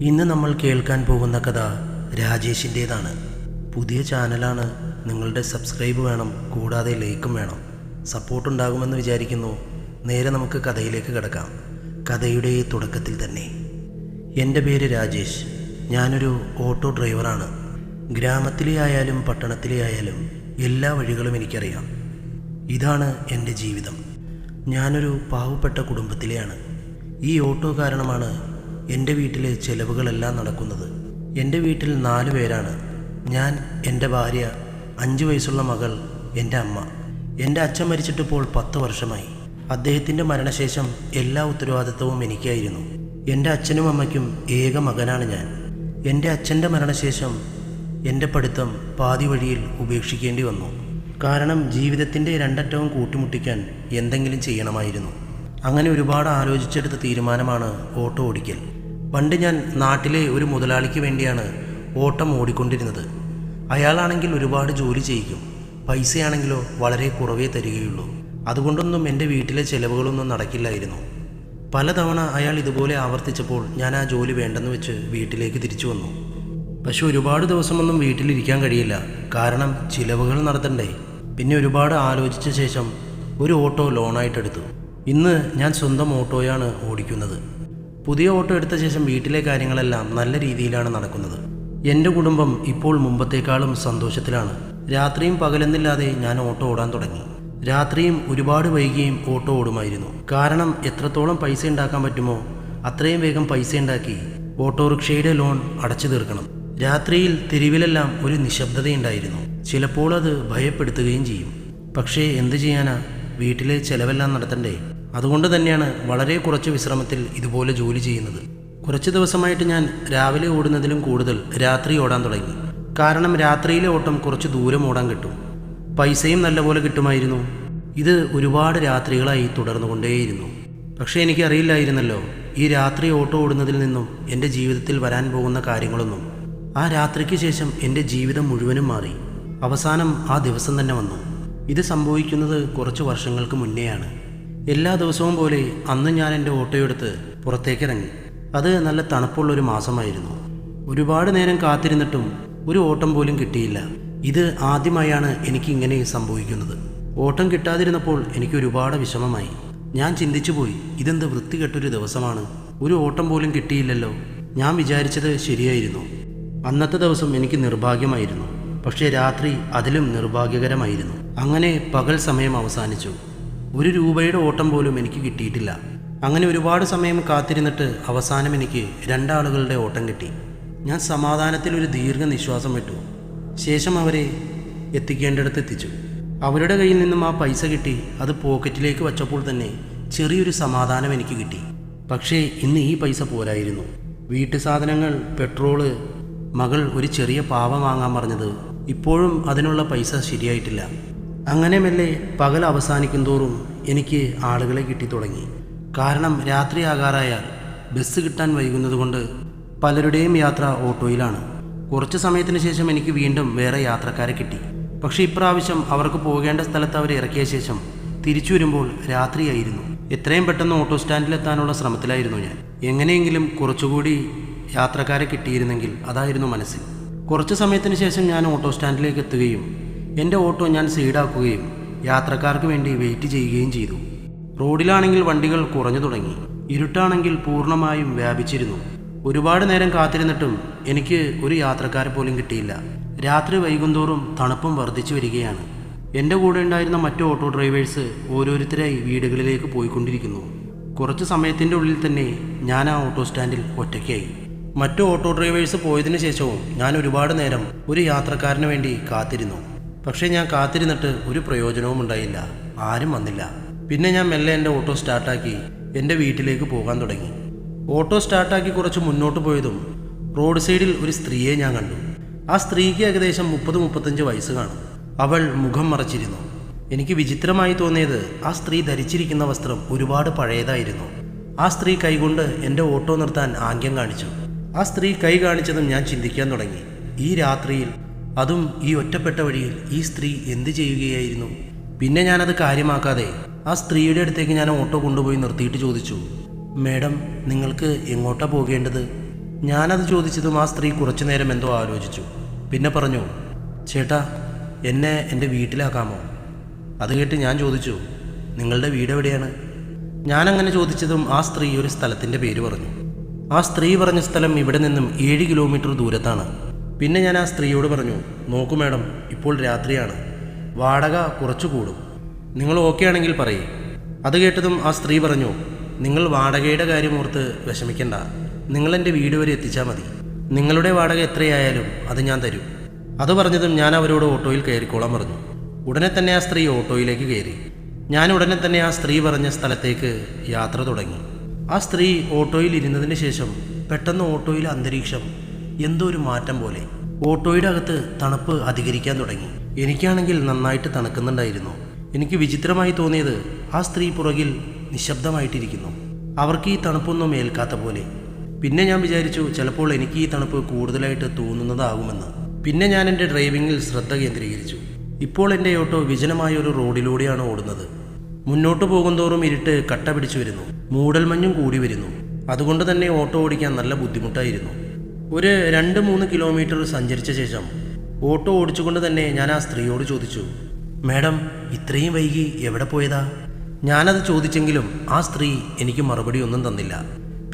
ഇന്ന് നമ്മൾ കേൾക്കാൻ പോകുന്ന കഥ രാജേഷിന്റേതാണ്. പുതിയ ചാനലാണ്. നിങ്ങളുടെ സബ്സ്ക്രൈബ് വേണം കൂടാതെ ലൈക്കും വേണം. സപ്പോർട്ട് ഉണ്ടാകുമെന്ന് വിചാരിക്കുന്നു. നേരെ നമുക്ക് കഥയിലേക്ക് കിടക്കാം. കഥയുടെ തുടക്കത്തിൽ തന്നെ. എന്റെ പേര് രാജേഷ്. ഞാനൊരു ഓട്ടോ ഡ്രൈവറാണ്. ഗ്രാമത്തിലെ ആയാലും പട്ടണത്തിലെ ആയാലും എല്ലാ വഴികളും എനിക്കറിയാം. ഇതാണ് എന്റെ ജീവിതം. ഞാനൊരു പാവപ്പെട്ട കുടുംബത്തിലെയാണ്. ഈ ഓട്ടോ കാരണമാണ് എന്റെ വീട്ടിലെ ചെലവുകളെല്ലാം നടക്കുന്നത്. എന്റെ വീട്ടിൽ നാല് പേരാണ്. ഞാൻ എന്റെ ഭാര്യ അഞ്ച് വയസ്സുള്ള മകൾ എന്റെ അമ്മ. എന്റെ അച്ഛൻ മരിച്ചിട്ടിപ്പോൾ പത്ത് വർഷമായി. അദ്ദേഹത്തിന്റെ മരണശേഷം എല്ലാ ഉത്തരവാദിത്വവും എനിക്കായിരുന്നു. എന്റെ അച്ഛനും അമ്മയ്ക്കും ഏക മകനാണ് ഞാൻ. എന്റെ അച്ഛന്റെ മരണശേഷം എന്റെ പഠിത്തം പാതി വഴിയിൽ ഉപേക്ഷിക്കേണ്ടി വന്നു. കാരണം ജീവിതത്തിന്റെ രണ്ടറ്റവും കൂട്ടിമുട്ടിക്കാൻ എന്തെങ്കിലും ചെയ്യണമായിരുന്നു. അങ്ങനെ ഒരുപാട് ആലോചിച്ചെടുത്ത തീരുമാനമാണ് ഓട്ടോ ഓടിക്കൽ പണ്ട് ഞാൻ നാട്ടിലെ ഒരു മുതലാളിക്ക് വേണ്ടിയാണ് ഓട്ടം ഓടിക്കൊണ്ടിരുന്നത്. അയാളാണെങ്കിൽ ഒരുപാട് ജോലി ചെയ്യിക്കും. പൈസയാണെങ്കിലോ വളരെ കുറവേ തരികയുള്ളൂ. അതുകൊണ്ടൊന്നും എന്റെ വീട്ടിലെ ചിലവുകളൊന്നും നടക്കില്ലായിരുന്നു. പലതവണ അയാൾ ഇതുപോലെ ആവർത്തിച്ചപ്പോൾ ഞാൻ ആ ജോലി വേണ്ടെന്ന് വെച്ച് വീട്ടിലേക്ക് തിരിച്ചു വന്നു. പക്ഷെ ഒരുപാട് ദിവസമൊന്നും വീട്ടിലിരിക്കാൻ കഴിയില്ല. കാരണം ചിലവുകൾ നടത്തണ്ടേ. പിന്നെ ഒരുപാട് ആലോചിച്ച ശേഷം ഒരു ഓട്ടോ ലോണായിട്ടെടുത്തു. ഇന്ന് ഞാൻ സ്വന്തം ഓട്ടോയാണ് ഓടിക്കുന്നത്. പുതിയ ഓട്ടോ എടുത്ത ശേഷം വീട്ടിലെ കാര്യങ്ങളെല്ലാം നല്ല രീതിയിലാണ് നടക്കുന്നത്. എന്റെ കുടുംബം ഇപ്പോൾ മുമ്പത്തേക്കാളും സന്തോഷത്തിലാണ്. രാത്രിയും പകലെന്നില്ലാതെ ഞാൻ ഓട്ടോ ഓടാൻ തുടങ്ങി. രാത്രിയും ഒരുപാട് വൈകിയും ഓട്ടോ ഓടുമായിരുന്നു. കാരണം എത്രത്തോളം പൈസ ഉണ്ടാക്കാൻ പറ്റുമോ അത്രയും വേഗം പൈസ ഉണ്ടാക്കി ഓട്ടോറിക്ഷയുടെ ലോൺ അടച്ചു തീർക്കണം. രാത്രിയിൽ തെരുവിലെല്ലാം ഒരു നിശബ്ദതയുണ്ടായിരുന്നു. ചിലപ്പോൾ അത് ഭയപ്പെടുത്തുകയും ചെയ്യും. പക്ഷേ എന്തു ചെയ്യാനാ? വീട്ടിലെ ചെലവെല്ലാം നടത്തണ്ടേ? അതുകൊണ്ട് തന്നെയാണ് വളരെ കുറച്ച് വിശ്രമത്തിൽ ഇതുപോലെ ജോലി ചെയ്യുന്നത്. കുറച്ച് ദിവസമായിട്ട് ഞാൻ രാവിലെ ഓടുന്നതിലും കൂടുതൽ രാത്രി ഓടാൻ തുടങ്ങി. കാരണം രാത്രിയിലെ ഓട്ടം കുറച്ച് ദൂരം ഓടാൻ കിട്ടും. പൈസയും നല്ലപോലെ കിട്ടുമായിരുന്നു. ഇത് ഒരുപാട് രാത്രികളായി തുടർന്നുകൊണ്ടേയിരുന്നു. പക്ഷേ എനിക്കറിയില്ലായിരുന്നല്ലോ ഈ രാത്രി ഓട്ടോ ഓടുന്നതിൽ നിന്നും എന്റെ ജീവിതത്തിൽ വരാൻ പോകുന്ന കാര്യങ്ങളൊന്നും. ആ രാത്രിക്ക് ശേഷം എന്റെ ജീവിതം മുഴുവനും മാറി. അവസാനം ആ ദിവസം തന്നെ വന്നു. ഇത് സംഭവിക്കുന്നത് കുറച്ച് വർഷങ്ങൾക്ക് മുന്നേയാണ്. എല്ലാ ദിവസവും പോലെ അന്ന് ഞാൻ എന്റെ ഓട്ടോയെടുത്ത് പുറത്തേക്കിറങ്ങി. അത് നല്ല തണുപ്പുള്ളൊരു മാസമായിരുന്നു. ഒരുപാട് നേരം കാത്തിരുന്നിട്ടും ഒരു ഓട്ടം പോലും കിട്ടിയില്ല. ഇത് ആദ്യമായാണ് എനിക്ക് ഇങ്ങനെ സംഭവിക്കുന്നത്. ഓട്ടം കിട്ടാതിരുന്നപ്പോൾ എനിക്ക് ഒരുപാട് വിഷമമായി. ഞാൻ ചിന്തിച്ചു പോയി ഇതെന്ത് വൃത്തികെട്ടൊരു ദിവസമാണ്. ഒരു ഓട്ടം പോലും കിട്ടിയില്ലല്ലോ. ഞാൻ വിചാരിച്ചത് ശരിയായിരുന്നു. അന്നത്തെ ദിവസം എനിക്ക് നിർഭാഗ്യമായിരുന്നു. പക്ഷേ രാത്രി അതിലും നിർഭാഗ്യകരമായിരുന്നു. അങ്ങനെ പകൽ സമയം അവസാനിച്ചു. ഒരു രൂപയുടെ ഓട്ടം പോലും എനിക്ക് കിട്ടിയിട്ടില്ല. അങ്ങനെ ഒരുപാട് സമയം കാത്തിരുന്നിട്ട് അവസാനം എനിക്ക് രണ്ടാളുകളുടെ ഓട്ടം കിട്ടി. ഞാൻ സമാധാനത്തിൽ ഒരു ദീർഘനിശ്വാസം വിട്ടു. ശേഷം അവരെ എത്തിക്കേണ്ടിടത്ത് എത്തിച്ചു. അവരുടെ കയ്യിൽ നിന്നും ആ പൈസ കിട്ടി. അത് പോക്കറ്റിലേക്ക് വച്ചപ്പോൾ തന്നെ ചെറിയൊരു സമാധാനം എനിക്ക് കിട്ടി. പക്ഷേ ഇന്ന് ഈ പൈസ പോരായിരുന്നു. വീട്ടു സാധനങ്ങൾ പെട്രോൾ മകൾ ഒരു ചെറിയ പാവ വാങ്ങാൻ പറഞ്ഞത് ഇപ്പോഴും അതിനുള്ള പൈസ ശരിയായിട്ടില്ല. അങ്ങനെ മെല്ലെ പകൽ അവസാനിക്കും തോറും എനിക്ക് ആളുകളെ കിട്ടി തുടങ്ങി കാരണം രാത്രിയാകാറായാൽ ബസ് കിട്ടാൻ വൈകുന്നതുകൊണ്ട് പലരുടെയും യാത്ര ഓട്ടോയിലാണ്. കുറച്ച് സമയത്തിന് ശേഷം എനിക്ക് വീണ്ടും വേറെ യാത്രക്കാരെ കിട്ടി. പക്ഷേ ഇപ്രാവശ്യം അവർക്ക് പോകേണ്ട സ്ഥലത്ത് അവരെ ഇറക്കിയ ശേഷം തിരിച്ചു വരുമ്പോൾ രാത്രിയായിരുന്നു. എത്രയും പെട്ടെന്ന് ഓട്ടോ സ്റ്റാൻഡിലെത്താനുള്ള ശ്രമത്തിലായിരുന്നു ഞാൻ. എങ്ങനെയെങ്കിലും കുറച്ചുകൂടി യാത്രക്കാരെ കിട്ടിയിരുന്നെങ്കിൽ അതായിരുന്നു മനസ്സിൽ. കുറച്ച് സമയത്തിന് ശേഷം ഞാൻ ഓട്ടോ സ്റ്റാൻഡിലേക്ക് എത്തുകയും എന്റെ ഓട്ടോ ഞാൻ സൈഡാക്കുകയും യാത്രക്കാർക്ക് വേണ്ടി വെയിറ്റ് ചെയ്യുകയും ചെയ്തു. റോഡിലാണെങ്കിൽ വണ്ടികൾ കുറഞ്ഞു തുടങ്ങി. ഇരുട്ടാണെങ്കിൽ പൂർണമായും വ്യാപിച്ചിരുന്നു. ഒരുപാട് നേരം കാത്തിരുന്നിട്ടും എനിക്ക് ഒരു യാത്രക്കാരെ പോലും കിട്ടിയില്ല. രാത്രി വൈകുന്തോറും തണുപ്പും വർദ്ധിച്ചു വരികയാണ്. എന്റെ കൂടെ ഉണ്ടായിരുന്ന മറ്റു ഓട്ടോ ഡ്രൈവേഴ്സ് ഓരോരുത്തരായി വീടുകളിലേക്ക് പോയിക്കൊണ്ടിരിക്കുന്നു. കുറച്ച് സമയത്തിന്റെ ഉള്ളിൽ തന്നെ ഞാൻ ആ ഓട്ടോ സ്റ്റാൻഡിൽ ഒറ്റയ്ക്കായി. മറ്റു ഓട്ടോ ഡ്രൈവേഴ്സ് പോയതിനു ശേഷവും ഞാൻ ഒരുപാട് നേരം ഒരു യാത്രക്കാരന് വേണ്ടി കാത്തിരുന്നു. പക്ഷേ ഞാൻ കാത്തിരുന്നിട്ട് ഒരു പ്രയോജനവും ഉണ്ടായില്ല. ആരും വന്നില്ല. പിന്നെ ഞാൻ മെല്ലെ എന്റെ ഓട്ടോ സ്റ്റാർട്ടാക്കി എന്റെ വീട്ടിലേക്ക് പോകാൻ തുടങ്ങി. ഓട്ടോ സ്റ്റാർട്ടാക്കി കുറച്ച് മുന്നോട്ട് പോയതും റോഡ് സൈഡിൽ ഒരു സ്ത്രീയെ ഞാൻ കണ്ടു. ആ സ്ത്രീക്ക് ഏകദേശം മുപ്പത് മുപ്പത്തഞ്ച് വയസ്സ് കാണും. അവൾ മുഖം മറച്ചിരുന്നു. എനിക്ക് വിചിത്രമായി തോന്നിയത് ആ സ്ത്രീ ധരിച്ചിരിക്കുന്ന വസ്ത്രം ഒരുപാട് പഴയതായിരുന്നു. ആ സ്ത്രീ കൈകൊണ്ട് എന്റെ ഓട്ടോ നിർത്താൻ ആംഗ്യം കാണിച്ചു. ആ സ്ത്രീ കൈ കാണിച്ചതും ഞാൻ ചിന്തിക്കാൻ തുടങ്ങി. ഈ രാത്രിയിൽ അതും ഈ ഒറ്റപ്പെട്ട വഴിയിൽ ഈ സ്ത്രീ എന്ത് ചെയ്യുകയായിരുന്നു? പിന്നെ ഞാനത് കാര്യമാക്കാതെ ആ സ്ത്രീയുടെ അടുത്തേക്ക് ഞാൻ ഓട്ടോ കൊണ്ടുപോയി നിർത്തിയിട്ട് ചോദിച്ചു മേഡം നിങ്ങൾക്ക് എങ്ങോട്ടാ പോകേണ്ടത്? ഞാനത് ചോദിച്ചതും ആ സ്ത്രീ കുറച്ചു നേരം എന്തോ ആലോചിച്ചു. പിന്നെ പറഞ്ഞു ചേട്ടാ എന്നെ എന്റെ വീട്ടിലാക്കാമോ? അത് കേട്ട് ഞാൻ ചോദിച്ചു നിങ്ങളുടെ വീട് എവിടെയാണ്? ഞാനങ്ങനെ ചോദിച്ചതും ആ സ്ത്രീ ഒരു സ്ഥലത്തിന്റെ പേര് പറഞ്ഞു. ആ സ്ത്രീ പറഞ്ഞ സ്ഥലം ഇവിടെ നിന്നും ഏഴ് കിലോമീറ്റർ ദൂരത്താണ്. പിന്നെ ഞാൻ ആ സ്ത്രീയോട് പറഞ്ഞു നോക്കൂ മാഡം ഇപ്പോൾ രാത്രിയാണ്. വാടക കുറച്ചു കൂടും. നിങ്ങൾ ഓക്കെ ആണെങ്കിൽ പറയേ. അത് കേട്ടതും ആ സ്ത്രീ പറഞ്ഞു നിങ്ങൾ വാടകയുടെ കാര്യം ഓർത്ത് വിഷമിക്കണ്ട. നിങ്ങൾ എന്റെ വീട് വരെ എത്തിച്ചാൽ മതി. നിങ്ങളുടെ വാടക എത്രയായാലും അത് ഞാൻ തരും. അത് പറഞ്ഞതും ഞാൻ അവരോട് ഓട്ടോയിൽ കയറിക്കോളാൻ പറഞ്ഞു. ഉടനെ തന്നെ ആ സ്ത്രീ ഓട്ടോയിലേക്ക് കയറി. ഞാൻ ഉടനെ തന്നെ ആ സ്ത്രീ പറഞ്ഞ സ്ഥലത്തേക്ക് യാത്ര തുടങ്ങി. ആ സ്ത്രീ ഓട്ടോയിൽ ഇരുന്നതിന് ശേഷം പെട്ടെന്ന് ഓട്ടോയിലെ അന്തരീക്ഷം എന്തോ ഒരു മാറ്റം പോലെ. ഓട്ടോയുടെ അകത്ത് തണുപ്പ് അധികരിക്കാൻ തുടങ്ങി. എനിക്കാണെങ്കിൽ നന്നായിട്ട് തണുക്കുന്നുണ്ടായിരുന്നു. എനിക്ക് വിചിത്രമായി തോന്നിയത് ആ സ്ത്രീ പുറകിൽ നിശബ്ദമായിട്ടിരിക്കുന്നു. അവർക്ക് ഈ തണുപ്പൊന്നും ഏൽക്കാത്ത പോലെ. പിന്നെ ഞാൻ വിചാരിച്ചു ചിലപ്പോൾ എനിക്ക് ഈ തണുപ്പ് കൂടുതലായിട്ട് തോന്നുന്നതാകുമെന്ന്. പിന്നെ ഞാൻ എന്റെ ഡ്രൈവിങ്ങിൽ ശ്രദ്ധ കേന്ദ്രീകരിച്ചു. ഇപ്പോൾ എന്റെ ഓട്ടോ വിജനമായ ഒരു റോഡിലൂടെയാണ് ഓടുന്നത്. മുന്നോട്ട് പോകുന്തോറും ഇരുട്ട് കട്ട പിടിച്ചു വരുന്നു. മൂടൽമഞ്ഞും കൂടി വരുന്നു. അതുകൊണ്ട് തന്നെ ഓട്ടോ ഓടിക്കാൻ നല്ല ബുദ്ധിമുട്ടായിരുന്നു. ഒരു രണ്ട് മൂന്ന് കിലോമീറ്റർ സഞ്ചരിച്ച ശേഷം ഓട്ടോ ഓടിച്ചുകൊണ്ട് തന്നെ ഞാൻ ആ സ്ത്രീയോട് ചോദിച്ചു മാഡം ഇത്രയും വൈകി എവിടെ പോയതാ? ഞാനത് ചോദിച്ചെങ്കിലും ആ സ്ത്രീ എനിക്ക് മറുപടി ഒന്നും തന്നില്ല.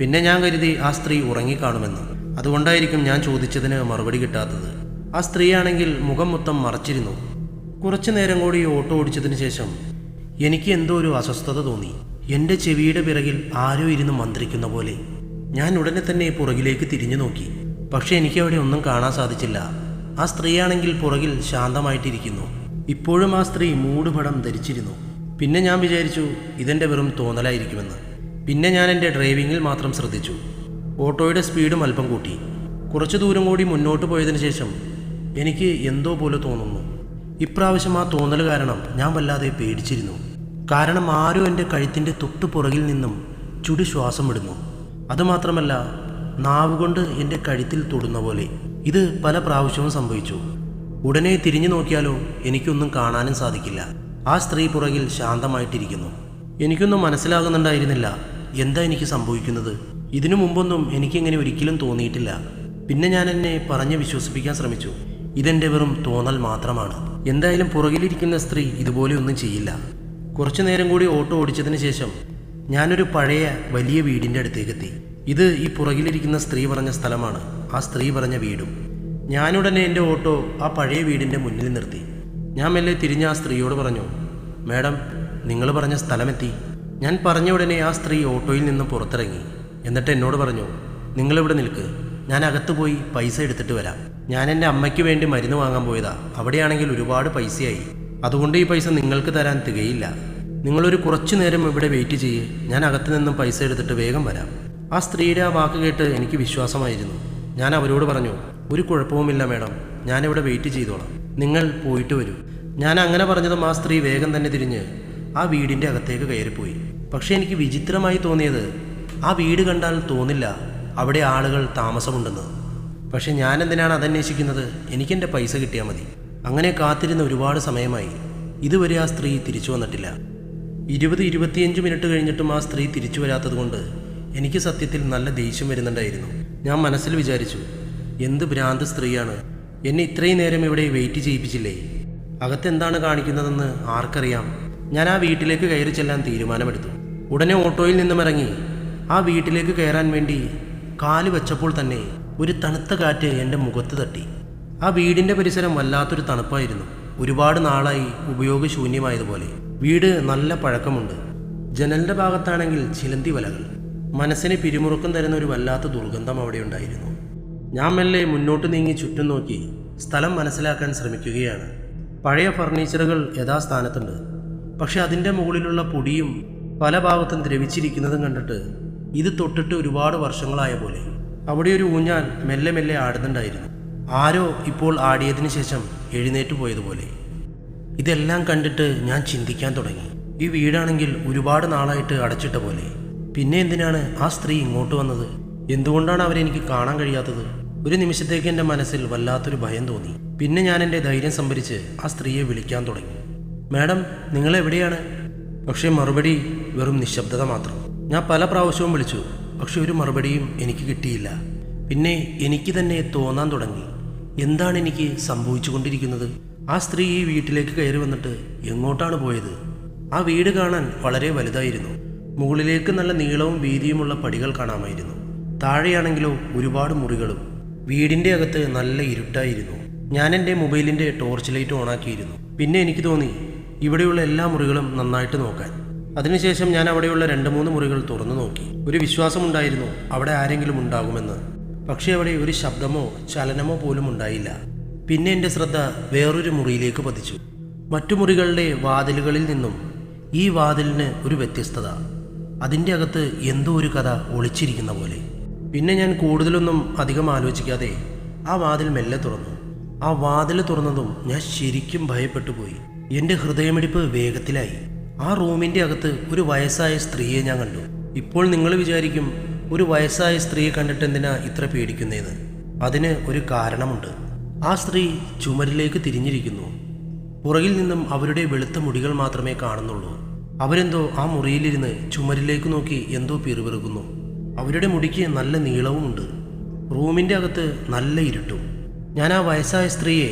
പിന്നെ ഞാൻ കരുതി ആ സ്ത്രീ ഉറങ്ങിക്കാണുമെന്ന്. അതുകൊണ്ടായിരിക്കും ഞാൻ ചോദിച്ചതിന് മറുപടി കിട്ടാത്തത്. ആ സ്ത്രീയാണെങ്കിൽ മുഖം മൊത്തം മറച്ചിരുന്നു. കുറച്ചു നേരം കൂടി ഓട്ടോ ഓടിച്ചതിന് ശേഷം എനിക്ക് എന്തോ ഒരു അസ്വസ്ഥത തോന്നി. എന്റെ ചെവിയുടെ പിറകിൽ ആരോ ഇരുന്ന് മന്ത്രിക്കുന്ന പോലെ. ഞാൻ ഉടനെ തന്നെ പുറകിലേക്ക് തിരിഞ്ഞു നോക്കി. പക്ഷെ എനിക്ക് അവിടെ ഒന്നും കാണാൻ സാധിച്ചില്ല. ആ സ്ത്രീയാണെങ്കിൽ പുറകിൽ ശാന്തമായിട്ടിരിക്കുന്നു. ഇപ്പോഴും ആ സ്ത്രീ മൂടുപടം ധരിച്ചിരുന്നു. പിന്നെ ഞാൻ വിചാരിച്ചു ഇതെന്റെ വെറും തോന്നലായിരിക്കുമെന്ന്. പിന്നെ ഞാൻ എന്റെ ഡ്രൈവിങ്ങിൽ മാത്രം ശ്രദ്ധിച്ചു. ഓട്ടോയുടെ സ്പീഡും അല്പം കൂട്ടി. കുറച്ചു ദൂരം കൂടി മുന്നോട്ട് പോയതിനു ശേഷം എനിക്ക് എന്തോ പോലെ തോന്നുന്നു. ഇപ്രാവശ്യം ആ തോന്നൽ കാരണം ഞാൻ വല്ലാതെ പേടിച്ചിരുന്നു. കാരണം ആരും എന്റെ കഴുത്തിന്റെ തൊട്ടു പുറകിൽ നിന്നും ചുടി ശ്വാസം വിടുന്നു. അതുമാത്രമല്ല നാവുകൊണ്ട് എന്റെ കഴുത്തിൽ തൊടുന്ന പോലെ. ഇത് പല പ്രാവശ്യവും സംഭവിച്ചു. ഉടനെ തിരിഞ്ഞു നോക്കിയാലോ എനിക്കൊന്നും കാണാനും സാധിക്കില്ല. ആ സ്ത്രീ പുറകിൽ ശാന്തമായിട്ടിരിക്കുന്നു. എനിക്കൊന്നും മനസ്സിലാകുന്നുണ്ടായിരുന്നില്ല. എന്താ എനിക്ക് സംഭവിക്കുന്നത്? ഇതിനു മുമ്പൊന്നും എനിക്കിങ്ങനെ ഒരിക്കലും തോന്നിയിട്ടില്ല. പിന്നെ ഞാൻ എന്നെ പറഞ്ഞ് വിശ്വസിപ്പിക്കാൻ ശ്രമിച്ചു. ഇതെന്റെ വെറും തോന്നൽ മാത്രമാണ്. എന്തായാലും പുറകിലിരിക്കുന്ന സ്ത്രീ ഇതുപോലെ ഒന്നും ചെയ്യില്ല. കുറച്ചു നേരം കൂടി ഓട്ടോ ഓടിച്ചതിന് ശേഷം ഞാനൊരു പഴയ വലിയ വീടിന്റെ അടുത്തേക്കെത്തി. ഇത് ഈ പുറകിലിരിക്കുന്ന സ്ത്രീ പറഞ്ഞ സ്ഥലമാണ്. ആ സ്ത്രീ പറഞ്ഞ വീടും. ഞാനുടനെ എന്റെ ഓട്ടോ ആ പഴയ വീടിന്റെ മുന്നിൽ നിർത്തി. ഞാൻ മെല്ലെ തിരിഞ്ഞ ആ സ്ത്രീയോട് പറഞ്ഞു മാഡം നിങ്ങൾ പറഞ്ഞ സ്ഥലമെത്തി. ഞാൻ പറഞ്ഞ ഉടനെ ആ സ്ത്രീ ഓട്ടോയിൽ നിന്ന് പുറത്തിറങ്ങി. എന്നിട്ട് എന്നോട് പറഞ്ഞു നിങ്ങളിവിടെ നിൽക്ക്. ഞാൻ അകത്ത് പോയി പൈസ എടുത്തിട്ട് വരാം. ഞാൻ എന്റെ അമ്മയ്ക്ക് വേണ്ടി മരുന്ന് വാങ്ങാൻ പോയതാ. അവിടെയാണെങ്കിൽ ഒരുപാട് പൈസയായി. അതുകൊണ്ട് ഈ പൈസ നിങ്ങൾക്ക് തരാൻ തികയില്ല. നിങ്ങളൊരു കുറച്ചു നേരം ഇവിടെ വെയിറ്റ് ചെയ്യേ. ഞാൻ അകത്ത് നിന്നും പൈസ എടുത്തിട്ട് വേഗം വരാം. ആ സ്ത്രീയുടെ ആ വാക്ക് കേട്ട് എനിക്ക് വിശ്വാസമായിരുന്നു. ഞാൻ അവരോട് പറഞ്ഞു ഒരു കുഴപ്പവുമില്ല മാഡം. ഞാനിവിടെ വെയിറ്റ് ചെയ്തോളാം. നിങ്ങൾ പോയിട്ട് വരൂ. ഞാൻ അങ്ങനെ പറഞ്ഞതും ആ സ്ത്രീ വേഗം തന്നെ തിരിഞ്ഞ് ആ വീടിന്റെ അകത്തേക്ക് കയറിപ്പോയി. പക്ഷേ എനിക്ക് വിചിത്രമായി തോന്നിയത് ആ വീട് കണ്ടാൽ തോന്നില്ല. അവിടെ ആളുകൾ താമസമുണ്ടെന്ന്. പക്ഷെ ഞാൻ എന്തിനാണ് അതന്വേഷിക്കുന്നത്? എനിക്കെന്റെ പൈസ കിട്ടിയാൽ മതി. അങ്ങനെ കാത്തിരുന്ന ഒരുപാട് സമയമായി. ഇതുവരെ ആ സ്ത്രീ തിരിച്ചു വന്നിട്ടില്ല. ഇരുപത് ഇരുപത്തിയഞ്ച് മിനിറ്റ് കഴിഞ്ഞിട്ടും ആ സ്ത്രീ തിരിച്ചു വരാത്തതുകൊണ്ട് എനിക്ക് സത്യത്തിൽ നല്ല ദേഷ്യം വരുന്നുണ്ടായിരുന്നു. ഞാൻ മനസ്സിൽ വിചാരിച്ചു എന്ത് ഭ്രാന്ത് സ്ത്രീയാണ്. എന്നെ ഇത്രയും നേരം ഇവിടെ വെയിറ്റ് ചെയ്യിപ്പിച്ചില്ലേ? അകത്തെന്താണ് കാണിക്കുന്നതെന്ന് ആർക്കറിയാം. ഞാൻ ആ വീട്ടിലേക്ക് കയറി ചെല്ലാൻ തീരുമാനമെടുത്തു. ഉടനെ ഓട്ടോയിൽ നിന്നും ഇറങ്ങി. ആ വീട്ടിലേക്ക് കയറാൻ വേണ്ടി കാൽ വെച്ചപ്പോൾ തന്നെ ഒരു തണുത്ത കാറ്റ് എന്റെ മുഖത്ത് തട്ടി. ആ വീടിന്റെ പരിസരം വല്ലാത്തൊരു തണുപ്പായിരുന്നു. ഒരുപാട് നാളായി ഉപയോഗശൂന്യമായതുപോലെ. വീട് നല്ല പഴക്കമുണ്ട്. ജനലിന്റെ ഭാഗത്താണെങ്കിൽ ചിലന്തി വലകൾ. മനസ്സിന് പിരിമുറുക്കം തരുന്ന ഒരു വല്ലാത്ത ദുർഗന്ധം അവിടെ ഉണ്ടായിരുന്നു. ഞാൻ മെല്ലെ മുന്നോട്ട് നീങ്ങി ചുറ്റും നോക്കി സ്ഥലം മനസ്സിലാക്കാൻ ശ്രമിക്കുകയാണ്. പഴയ ഫർണിച്ചറുകൾ യഥാസ്ഥാനത്തുണ്ട്. പക്ഷെ അതിന്റെ മുകളിലുള്ള പൊടിയും പല ഭാഗത്തും ദ്രവിച്ചിരിക്കുന്നതും കണ്ടിട്ട് ഇത് തൊട്ടിട്ട് ഒരുപാട് വർഷങ്ങളായ പോലെ. അവിടെ ഒരു ഊഞ്ഞാൽ മെല്ലെ മെല്ലെ ആടുന്നുണ്ടായിരുന്നു. ആരോ ഇപ്പോൾ ആടിയതിനു ശേഷം എഴുന്നേറ്റ് പോയതുപോലെ. ഇതെല്ലാം കണ്ടിട്ട് ഞാൻ ചിന്തിക്കാൻ തുടങ്ങി. ഈ വീടാണെങ്കിൽ ഒരുപാട് നാളായിട്ട് അടച്ചിട്ട പോലെ. പിന്നെ എന്തിനാണ് ആ സ്ത്രീ ഇങ്ങോട്ട് വന്നത്? എന്തുകൊണ്ടാണ് അവരെനിക്ക് കാണാൻ കഴിയാത്തത്? ഒരു നിമിഷത്തേക്ക് എന്റെ മനസ്സിൽ വല്ലാത്തൊരു ഭയം തോന്നി. പിന്നെ ഞാൻ എന്റെ ധൈര്യം സംഭരിച്ച് ആ സ്ത്രീയെ വിളിക്കാൻ തുടങ്ങി. മാഡം നിങ്ങൾ എവിടെയാണ്? പക്ഷേ മറുപടി വെറും നിശബ്ദത മാത്രം. ഞാൻ പല പ്രാവശ്യവും വിളിച്ചു. പക്ഷെ ഒരു മറുപടിയും എനിക്ക് കിട്ടിയില്ല. പിന്നെ എനിക്ക് തന്നെ തോന്നാൻ തുടങ്ങി. എന്താണ് എനിക്ക് സംഭവിച്ചുകൊണ്ടിരിക്കുന്നത്? ആ സ്ത്രീ ഈ വീട്ടിലേക്ക് കയറി വന്നിട്ട് എങ്ങോട്ടാണ് പോയത്? ആ വീട് കാണാൻ വളരെ വലുതായിരുന്നു. മുകളിലേക്ക് നല്ല നീളവും വീതിയുമുള്ള പടികൾ കാണാമായിരുന്നു. താഴെയാണെങ്കിലോ ഒരുപാട് മുറികളും. വീടിന്റെ അകത്ത് നല്ല ഇരുട്ടായിരുന്നു. ഞാൻ എന്റെ മൊബൈലിന്റെ ടോർച്ച് ലൈറ്റ് ഓണാക്കിയിരുന്നു. പിന്നെ എനിക്ക് തോന്നി ഇവിടെയുള്ള എല്ലാ മുറികളും നന്നായിട്ട് നോക്കാൻ. അതിനുശേഷം ഞാൻ അവിടെയുള്ള രണ്ട് മൂന്ന് മുറികൾ തുറന്നു നോക്കി. ഒരു വിശ്വാസമുണ്ടായിരുന്നു അവിടെ ആരെങ്കിലും ഉണ്ടാകുമെന്ന്. പക്ഷേ അവിടെ ഒരു ശബ്ദമോ ചലനമോ പോലും ഉണ്ടായില്ല. പിന്നെ എന്റെ ശ്രദ്ധ വേറൊരു മുറിയിലേക്ക് പതിച്ചു. മറ്റു മുറികളുടെ വാതിലുകളിൽ നിന്നും ഈ വാതിലിന് ഒരു വ്യത്യസ്തത. അതിന്റെ അകത്ത് എന്തോ ഒരു കഥ ഒളിച്ചിരിക്കുന്ന പോലെ. പിന്നെ ഞാൻ കൂടുതലൊന്നും അധികം ആലോചിക്കാതെ ആ വാതിൽ മെല്ലെ തുറന്നു. ആ വാതിൽ തുറന്നതും ഞാൻ ശരിക്കും ഭയപ്പെട്ടു പോയി എന്റെ ഹൃദയമിടിപ്പ് വേഗത്തിലായി. ആ റൂമിന്റെ അകത്ത് ഒരു വയസ്സായ സ്ത്രീയെ ഞാൻ കണ്ടു. ഇപ്പോൾ നിങ്ങൾ വിചാരിക്കും ഒരു വയസ്സായ സ്ത്രീയെ കണ്ടിട്ട് എന്തിനാ ഇത്ര പേടിക്കുന്നതെന്ന് അതിന് ഒരു കാരണമുണ്ട്. ആ സ്ത്രീ ചുമരിലേക്ക് തിരിഞ്ഞിരിക്കുന്നു. പുറകിൽ നിന്നും അവരുടെ വെളുത്ത മുടികൾ മാത്രമേ കാണുന്നുള്ളൂ. അവരെന്തോ ആ മുറിയിലിരുന്ന് ചുമരിലേക്ക് നോക്കി എന്തോ പിറുപിറുക്കുന്നു. അവരുടെ മുടിക്ക് നല്ല നീളവുമുണ്ട്. റൂമിന്റെ അകത്ത് നല്ല ഇരുട്ടും. ഞാൻ ആ വയസ്സായ സ്ത്രീയെ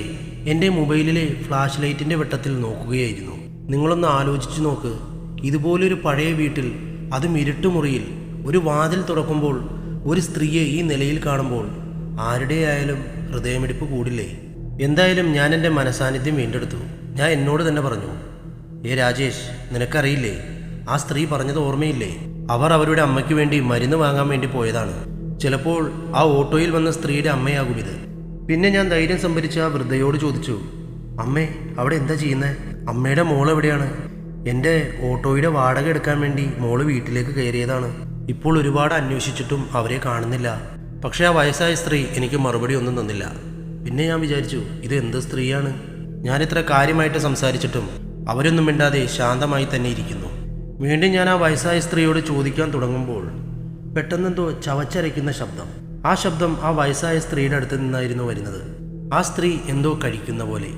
എന്റെ മൊബൈലിലെ ഫ്ലാഷ് ലൈറ്റിന്റെ വെട്ടത്തിൽ നോക്കുകയായിരുന്നു. നിങ്ങളൊന്ന് ആലോചിച്ചു നോക്ക്. ഇതുപോലൊരു പഴയ വീട്ടിൽ അതും ഇരുട്ടുമുറിയിൽ ഒരു വാതിൽ തുറക്കുമ്പോൾ ഒരു സ്ത്രീയെ ഈ നിലയിൽ കാണുമ്പോൾ ആരുടെയായാലും ഹൃദയമിടിപ്പ് കൂടില്ലേ? എന്തായാലും ഞാൻ എന്റെ മനസാന്നിധ്യം വീണ്ടെടുത്തു. ഞാൻ എന്നോട് തന്നെ പറഞ്ഞു ഏ രാജേഷ് നിനക്കറിയില്ലേ? ആ സ്ത്രീ പറഞ്ഞത് ഓർമ്മയില്ലേ? അവർ അവരുടെ അമ്മയ്ക്ക് വേണ്ടി മരുന്ന് വാങ്ങാൻ വേണ്ടി പോയതാണ്. ചിലപ്പോൾ ആ ഓട്ടോയിൽ വന്ന സ്ത്രീയുടെ അമ്മയാകും ഇത്. പിന്നെ ഞാൻ ധൈര്യം സംഭരിച്ച് ആ വൃദ്ധയോട് ചോദിച്ചു അമ്മേ അവിടെ എന്താ ചെയ്യുന്നത് അമ്മയുടെ മോൾ എവിടെയാണ്? എന്റെ ഓട്ടോയുടെ വാടക എടുക്കാൻ വേണ്ടി മോൾ വീട്ടിലേക്ക് കയറിയതാണ്. ഇപ്പോൾ ഒരുപാട് അന്വേഷിച്ചിട്ടും അവരെ കാണുന്നില്ല. പക്ഷേ ആ വയസ്സായ സ്ത്രീ എനിക്ക് മറുപടി ഒന്നും തന്നില്ല. പിന്നെ ഞാൻ വിചാരിച്ചു ഇത് എന്ത് സ്ത്രീയാണ്? ഞാൻ ഇത്ര കാര്യമായിട്ട് സംസാരിച്ചിട്ടും അവരൊന്നും മിണ്ടാതെ ശാന്തമായി തന്നെ ഇരിക്കുന്നു. വീണ്ടും ഞാൻ ആ വയസ്സായ സ്ത്രീയോട് ചോദിക്കാൻ തുടങ്ങുമ്പോൾ പെട്ടെന്നെന്തോ ചവച്ചരയ്ക്കുന്ന ശബ്ദം. ആ ശബ്ദം ആ വയസ്സായ സ്ത്രീയുടെ അടുത്ത് നിന്നായിരുന്നു വരുന്നത്. ആ സ്ത്രീ എന്തോ കഴിക്കുന്ന പോലെ.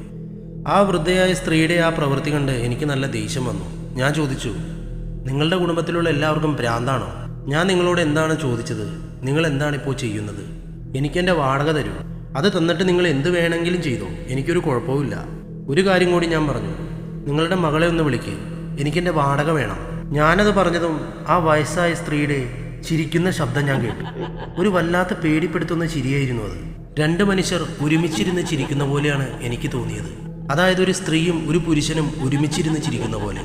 ആ വൃദ്ധയായ സ്ത്രീയുടെ ആ പ്രവൃത്തി കണ്ട് എനിക്ക് നല്ല ദേഷ്യം വന്നു. ഞാൻ ചോദിച്ചു നിങ്ങളുടെ കുടുംബത്തിലുള്ള എല്ലാവർക്കും ഭ്രാന്താണോ? ഞാൻ നിങ്ങളോട് എന്താണ് ചോദിച്ചത്? നിങ്ങൾ എന്താണ് ഇപ്പോൾ ചെയ്യുന്നത് എനിക്കെന്റെ വാടക തരൂ. അത് തന്നിട്ട് നിങ്ങൾ എന്ത് വേണമെങ്കിലും ചെയ്തോ? എനിക്കൊരു കുഴപ്പവുമില്ല. ഒരു കാര്യം കൂടി ഞാൻ പറഞ്ഞു. നിങ്ങളുടെ മകളെ ഒന്ന് വിളിക്ക്. എനിക്കെന്റെ വാടക വേണം. ഞാനത് പറഞ്ഞതും ആ വയസ്സായ സ്ത്രീയുടെ ചിരിക്കുന്ന ശബ്ദം ഞാൻ കേട്ടു. ഒരു വല്ലാത്ത പേടിപ്പെടുത്തുന്ന ചിരിയായിരുന്നു അത്. രണ്ട് മനുഷ്യർ ഒരുമിച്ചിരുന്ന് ചിരിക്കുന്ന പോലെയാണ് എനിക്ക് തോന്നിയത്. അതായത് ഒരു സ്ത്രീയും ഒരു പുരുഷനും ഒരുമിച്ചിരുന്ന് ചിരിക്കുന്ന പോലെ.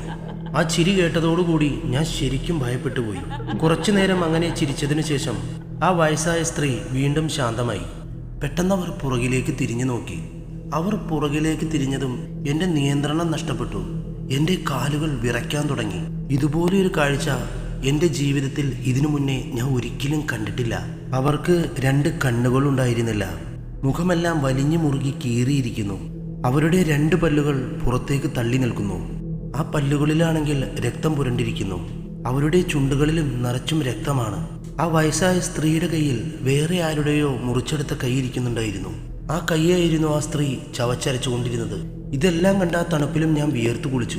ആ ചിരി കേട്ടതോടുകൂടി ഞാൻ ശരിക്കും ഭയപ്പെട്ടു പോയി. കുറച്ചു നേരം അങ്ങനെ ചിരിച്ചതിനു ശേഷം ആ വയസ്സായ സ്ത്രീ വീണ്ടും ശാന്തമായി. പെട്ടെന്ന് അവർ പുറകിലേക്ക് തിരിഞ്ഞു നോക്കി. അവർ പുറകിലേക്ക് തിരിഞ്ഞതും എന്റെ നിയന്ത്രണം നഷ്ടപ്പെട്ടു. എന്റെ കാലുകൾ വിറയ്ക്കാൻ തുടങ്ങി. ഇതുപോലൊരു കാഴ്ച എന്റെ ജീവിതത്തിൽ ഇതിനു മുന്നേ ഞാൻ ഒരിക്കലും കണ്ടിട്ടില്ല. അവർക്ക് രണ്ട് കണ്ണുകൾ ഉണ്ടായിരുന്നില്ല. മുഖമെല്ലാം വലിഞ്ഞു മുറുകി കീറിയിരിക്കുന്നു. അവരുടെ രണ്ട് പല്ലുകൾ പുറത്തേക്ക് തള്ളി നിൽക്കുന്നു. ആ പല്ലുകളിലാണെങ്കിൽ രക്തം പുരണ്ടിരിക്കുന്നു. അവരുടെ ചുണ്ടുകളിലും നിറച്ചും രക്തമാണ്. ആ വയസ്സായ സ്ത്രീയുടെ കയ്യിൽ വേറെ ആരുടെയോ മുറിച്ചെടുത്ത കൈ ഇരിക്കുന്നുണ്ടായിരുന്നു. ആ കൈയായിരുന്നു ആ സ്ത്രീ ചവച്ചരച്ചുകൊണ്ടിരുന്നത്. ഇതെല്ലാം കണ്ട ആ തണുപ്പിലും ഞാൻ വിയർത്തു കുളിച്ചു.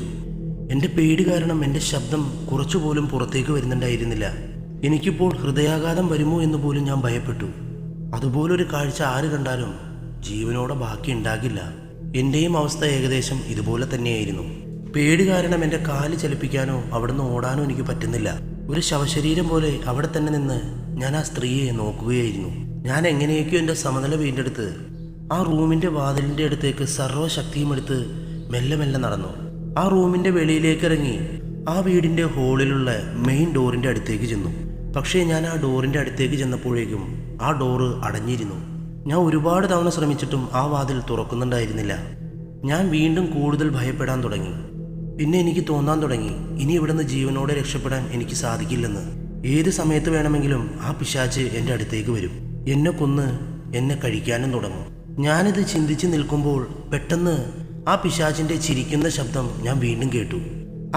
എന്റെ പേടി കാരണം എന്റെ ശബ്ദം കുറച്ചുപോലും പുറത്തേക്ക് വരുന്നുണ്ടായിരുന്നില്ല. എനിക്കിപ്പോൾ ഹൃദയാഘാതം വരുമോ എന്ന് പോലും ഞാൻ ഭയപ്പെട്ടു. അതുപോലൊരു കാഴ്ച ആര് കണ്ടാലും ജീവനോടെ ബാക്കി ഉണ്ടാകില്ല. എന്റെയും അവസ്ഥ ഏകദേശം ഇതുപോലെ തന്നെയായിരുന്നു. പേടി കാരണം എന്റെ കാൽ ചലിപ്പിക്കാനോ അവിടുന്ന് ഓടാനോ എനിക്ക് പറ്റുന്നില്ല. ഒരു ശവശരീരം പോലെ അവിടെ തന്നെ നിന്ന് ഞാൻ ആ സ്ത്രീയെ നോക്കുകയായിരുന്നു. ഞാൻ എങ്ങനെയൊക്കെയോ എന്റെ സമനില വീണ്ടെടുത്ത് ആ റൂമിന്റെ വാതിലിന്റെ അടുത്തേക്ക് സർവശക്തിയും എടുത്ത് മെല്ലെ മെല്ലെ നടന്നു. ആ റൂമിന്റെ വെളിയിലേക്ക് ഇറങ്ങി ആ വീടിന്റെ ഹോളിലുള്ള മെയിൻ ഡോറിന്റെ അടുത്തേക്ക് ചെന്നു. പക്ഷേ ഞാൻ ആ ഡോറിന്റെ അടുത്തേക്ക് ചെന്നപ്പോഴേക്കും ആ ഡോറ് അടഞ്ഞിരുന്നു. ഞാൻ ഒരുപാട് തവണ ശ്രമിച്ചിട്ടും ആ വാതിൽ തുറക്കുന്നുണ്ടായിരുന്നില്ല. ഞാൻ വീണ്ടും കൂടുതൽ ഭയപ്പെടാൻ തുടങ്ങി. പിന്നെ എനിക്ക് തോന്നാൻ തുടങ്ങി ഇനി ഇവിടുന്ന് ജീവനോടെ രക്ഷപ്പെടാൻ എനിക്ക് സാധിക്കില്ലെന്ന്. ഏത് സമയത്ത് വേണമെങ്കിലും ആ പിശാച്ച് എന്റെ അടുത്തേക്ക് വരും. എന്നെ കൊന്ന് എന്നെ കഴിക്കാനും തുടങ്ങും. ഞാനിത് ചിന്തിച്ച് നിൽക്കുമ്പോൾ പെട്ടെന്ന് ആ പിശാചിന്റെ ചിരിക്കുന്ന ശബ്ദം ഞാൻ വീണ്ടും കേട്ടു.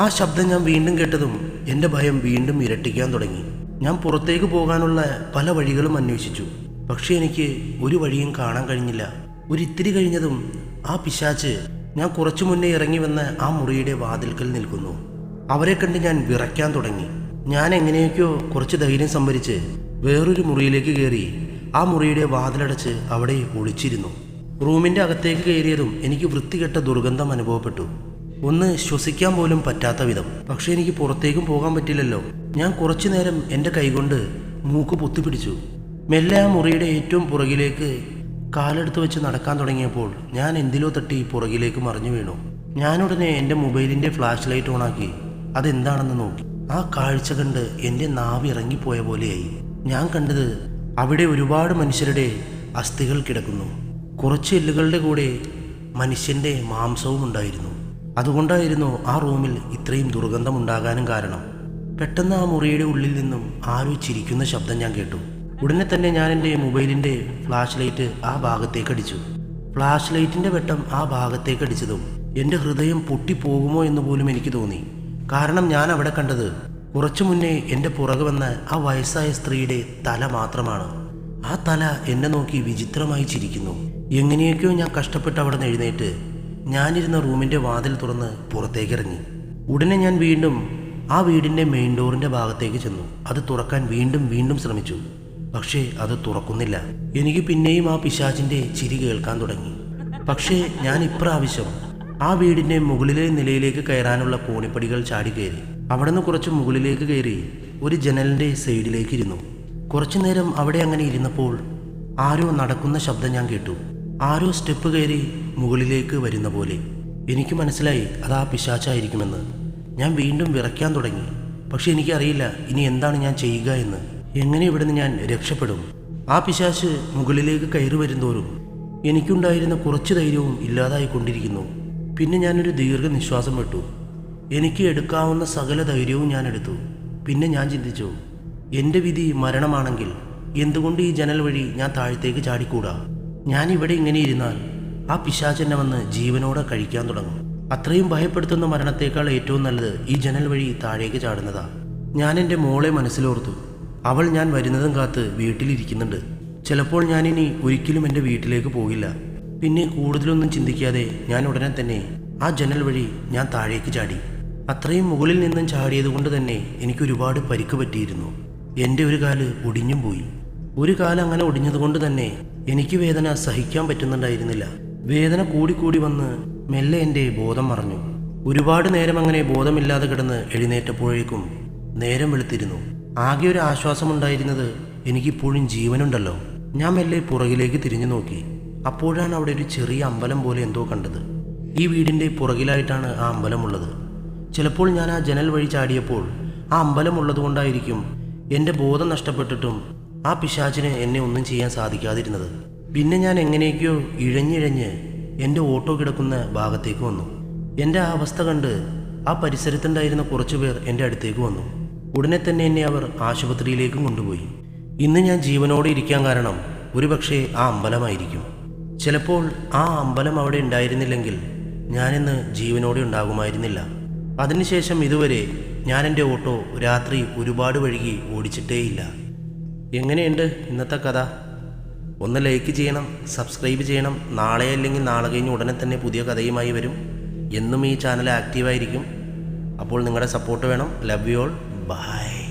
ആ ശബ്ദം ഞാൻ വീണ്ടും കേട്ടതും എന്റെ ഭയം വീണ്ടും ഇരട്ടിക്കാൻ തുടങ്ങി. ഞാൻ പുറത്തേക്ക് പോകാനുള്ള പല വഴികളും അന്വേഷിച്ചു. പക്ഷേ എനിക്ക് ഒരു വഴിയും കാണാൻ കഴിഞ്ഞില്ല. ഒരിത്തിരി കഴിഞ്ഞതും ആ പിശാച്ച് ഞാൻ കുറച്ചു മുന്നേ ഇറങ്ങി വന്ന ആ മുറിയുടെ വാതിൽക്കൽ നിൽക്കുന്നു. അവരെ കണ്ട് ഞാൻ വിറയ്ക്കാൻ തുടങ്ങി. ഞാൻ എങ്ങനെയൊക്കെയോ കുറച്ച് ധൈര്യം സംഭരിച്ച് വേറൊരു മുറിയിലേക്ക് കയറി ആ മുറിയുടെ വാതിലടച്ച് അവിടെ ഒളിച്ചിരുന്നു. റൂമിന്റെ അകത്തേക്ക് കയറിയതും എനിക്ക് വൃത്തികെട്ട ദുർഗന്ധം അനുഭവപ്പെട്ടു. ഒന്ന് ശ്വസിക്കാൻ പോലും പറ്റാത്ത വിധം. പക്ഷേ എനിക്ക് പുറത്തേക്കും പോകാൻ പറ്റില്ലല്ലോ. ഞാൻ കുറച്ചു നേരം എന്റെ കൈകൊണ്ട് മൂക്ക് പൊത്തിപ്പിടിച്ചു. മെല്ലെ ആ മുറിയുടെ ഏറ്റവും പുറകിലേക്ക് കാലെടുത്ത് വെച്ച് നടക്കാൻ തുടങ്ങിയപ്പോൾ ഞാൻ എന്തിലോ തട്ടി പുറകിലേക്ക് മറിഞ്ഞു വീണു. ഞാനുടനെ എന്റെ മൊബൈലിന്റെ ഫ്ലാഷ് ലൈറ്റ് ഓണാക്കി അതെന്താണെന്ന് നോക്കി. ആ കാഴ്ച കണ്ട് എന്റെ നാവ് ഇറങ്ങിപ്പോയ പോലെയായി. ഞാൻ കണ്ടത് അവിടെ ഒരുപാട് മനുഷ്യരുടെ അസ്ഥികൾ കിടക്കുന്നു. കുറച്ച് എല്ലുകളുടെ കൂടെ മനുഷ്യന്റെ മാംസവും ഉണ്ടായിരുന്നു. അതുകൊണ്ടായിരുന്നു ആ റൂമിൽ ഇത്രയും ദുർഗന്ധമുണ്ടാകാനും കാരണം. പെട്ടെന്ന് ആ മുറിയുടെ ഉള്ളിൽ നിന്നും ആരോ ചിരിക്കുന്ന ശബ്ദം ഞാൻ കേട്ടു. ഉടനെ തന്നെ ഞാൻ എന്റെ മൊബൈലിന്റെ ഫ്ലാഷ് ലൈറ്റ് ആ ഭാഗത്തേക്ക് അടിച്ചു ഫ്ലാഷ് ലൈറ്റിന്റെ വെട്ടം ആ ഭാഗത്തേക്ക് അടിച്ചതും എന്റെ ഹൃദയം പൊട്ടിപ്പോകുമോ എന്ന് പോലും എനിക്ക് തോന്നി. കാരണം ഞാൻ അവിടെ കണ്ടത് കുറച്ചു മുന്നേ എന്റെ പുറകെ വന്ന ആ വയസ്സായ സ്ത്രീയുടെ തല മാത്രമാണ്. ആ തല എന്നെ നോക്കി വിചിത്രമായി ചിരിക്കുന്നു. എങ്ങനെയൊക്കെയോ ഞാൻ കഷ്ടപ്പെട്ട് അവിടെ നിന്ന് എഴുന്നേറ്റ് ഞാനിരുന്ന റൂമിന്റെ വാതിൽ തുറന്ന് പുറത്തേക്ക് ഇറങ്ങി ഉടനെ ഞാൻ വീണ്ടും ആ വീടിന്റെ മെയിൻ ഡോറിന്റെ ഭാഗത്തേക്ക് ചെന്നു. അത് തുറക്കാൻ വീണ്ടും വീണ്ടും ശ്രമിച്ചു. പക്ഷേ അത് തുറക്കുന്നില്ല. എനിക്ക് പിന്നെയും ആ പിശാചിന്റെ ചിരി കേൾക്കാൻ തുടങ്ങി. പക്ഷേ ഞാൻ ഇപ്രാവശ്യം ആ വീടിന്റെ മുകളിലെ നിലയിലേക്ക് കയറാനുള്ള കോണിപ്പടികൾ ചാടി കയറി. അവിടെ നിന്ന് കുറച്ച് മുകളിലേക്ക് കയറി ഒരു ജനലിന്റെ സൈഡിലേക്ക് ഇരുന്നു. കുറച്ചു നേരം അവിടെ അങ്ങനെ ഇരുന്നപ്പോൾ ആരോ നടക്കുന്ന ശബ്ദം ഞാൻ കേട്ടു. ആരോ സ്റ്റെപ്പ് കയറി മുകളിലേക്ക് വരുന്ന പോലെ. എനിക്ക് മനസ്സിലായി അത് ആ പിശാച്ചായിരിക്കുമെന്ന് ഞാൻ വീണ്ടും വിറയ്ക്കാൻ തുടങ്ങി. പക്ഷെ എനിക്കറിയില്ല ഇനി എന്താണ് ഞാൻ ചെയ്യുക എന്ന്. എങ്ങനെ ഇവിടുന്ന് ഞാൻ രക്ഷപ്പെടും? ആ പിശാച്ച് മുകളിലേക്ക് കയറി വരുന്തോറും എനിക്കുണ്ടായിരുന്ന കുറച്ച് ധൈര്യവും ഇല്ലാതായിക്കൊണ്ടിരിക്കുന്നു. പിന്നെ ഞാനൊരു ദീർഘ നിശ്വാസം വിട്ടു. എനിക്ക് എടുക്കാവുന്ന സകല ധൈര്യവും ഞാൻ എടുത്തു. പിന്നെ ഞാൻ ചിന്തിച്ചു എന്റെ വിധി മരണമാണെങ്കിൽ എന്തുകൊണ്ട് ഈ ജനൽ വഴി ഞാൻ താഴത്തേക്ക് ചാടിക്കൂടാ? ഞാൻ ഇവിടെ ഇങ്ങനെ ഇരുന്നാൽ ആ പിശാചെന്നെ വന്ന് ജീവനോടെ കഴിക്കാൻ തുടങ്ങും. അത്രയും ഭയപ്പെടുത്തുന്ന മരണത്തേക്കാൾ ഏറ്റവും നല്ലത് ഈ ജനൽ വഴി താഴേക്ക് ചാടുന്നതാ. ഞാൻ എന്റെ മോളെ മനസ്സിലോർത്തു. അവൾ ഞാൻ വരുന്നതും കാത്ത് വീട്ടിലിരിക്കുന്നുണ്ട്. ചിലപ്പോൾ ഞാനിനി ഒരിക്കലും എന്റെ വീട്ടിലേക്ക് പോകില്ല. പിന്നെ കൂടുതലൊന്നും ചിന്തിക്കാതെ ഞാൻ ഉടനെ തന്നെ ആ ജനൽ വഴി ഞാൻ താഴേക്ക് ചാടി. അത്രയും മുകളിൽ നിന്നും ചാടിയത് കൊണ്ട് തന്നെ എനിക്ക് ഒരുപാട് പരിക്ക് പറ്റിയിരുന്നു. എന്റെ ഒരു കാൽ ഒടിഞ്ഞും പോയി. ഒരു കാലം അങ്ങനെ ഒടിഞ്ഞതുകൊണ്ട് തന്നെ എനിക്ക് വേദന സഹിക്കാൻ പറ്റുന്നുണ്ടായിരുന്നില്ല. വേദന കൂടിക്കൂടി വന്ന് മെല്ലെ എന്റെ ബോധം മറഞ്ഞു. ഒരുപാട് നേരം അങ്ങനെ ബോധമില്ലാതെ കിടന്ന് എഴുന്നേറ്റപ്പോഴേക്കും നേരം വെളുത്തിരുന്നു. ആകെ ഒരു ആശ്വാസമുണ്ടായിരുന്നത് എനിക്കിപ്പോഴും ജീവനുണ്ടല്ലോ. ഞാൻ മെല്ലെ പുറകിലേക്ക് തിരിഞ്ഞു നോക്കി. അപ്പോഴാണ് അവിടെ ഒരു ചെറിയ അമ്പലം പോലെ എന്തോ കണ്ടത്. ഈ വീടിന്റെ പുറകിലായിട്ടാണ് ആ അമ്പലമുള്ളത് ചിലപ്പോൾ ഞാൻ ആ ജനൽ വഴി ചാടിയപ്പോൾ ആ അമ്പലം ഉള്ളതുകൊണ്ടായിരിക്കും എന്റെ ബോധം നഷ്ടപ്പെട്ടിട്ടും ആ പിശാചിന് എന്നെ ഒന്നും ചെയ്യാൻ സാധിക്കാതിരുന്നത്. പിന്നെ ഞാൻ എങ്ങനെയൊക്കെയോ ഇഴഞ്ഞിഴഞ്ഞ് എന്റെ ഓട്ടോ കിടക്കുന്ന ഭാഗത്തേക്ക് വന്നു. എന്റെ ആ അവസ്ഥ കണ്ട് ആ പരിസരത്തുണ്ടായിരുന്ന കുറച്ചു പേർ എന്റെ അടുത്തേക്ക് വന്നു. ഉടനെ തന്നെ എന്നെ അവർ ആശുപത്രിയിലേക്കും കൊണ്ടുപോയി. ഇന്ന് ഞാൻ ജീവനോടെ ഇരിക്കാൻ കാരണം ഒരുപക്ഷെ ആ അമ്പലമായിരിക്കും. ചിലപ്പോൾ ആ അമ്പലം അവിടെ ഉണ്ടായിരുന്നില്ലെങ്കിൽ ഞാനിന്ന് ജീവനോടെ ഉണ്ടാകുമായിരുന്നില്ല. അതിനുശേഷം ഇതുവരെ ഞാൻ എന്റെ ഓട്ടോ രാത്രി ഒരുപാട് വഴുകി ഓടിച്ചിട്ടേയില്ല. എങ്ങനെയുണ്ട് ഇന്നത്തെ കഥ? ഒന്ന് ലൈക്ക് ചെയ്യണം സബ്സ്ക്രൈബ് ചെയ്യണം. നാളെ അല്ലെങ്കിൽ നാളെ കഴിഞ്ഞ് ഉടനെ തന്നെ പുതിയ കഥയുമായി വരും. എന്നും ഈ ചാനൽ ആക്റ്റീവായിരിക്കും. അപ്പോൾ നിങ്ങളുടെ സപ്പോർട്ട് വേണം. Love you all by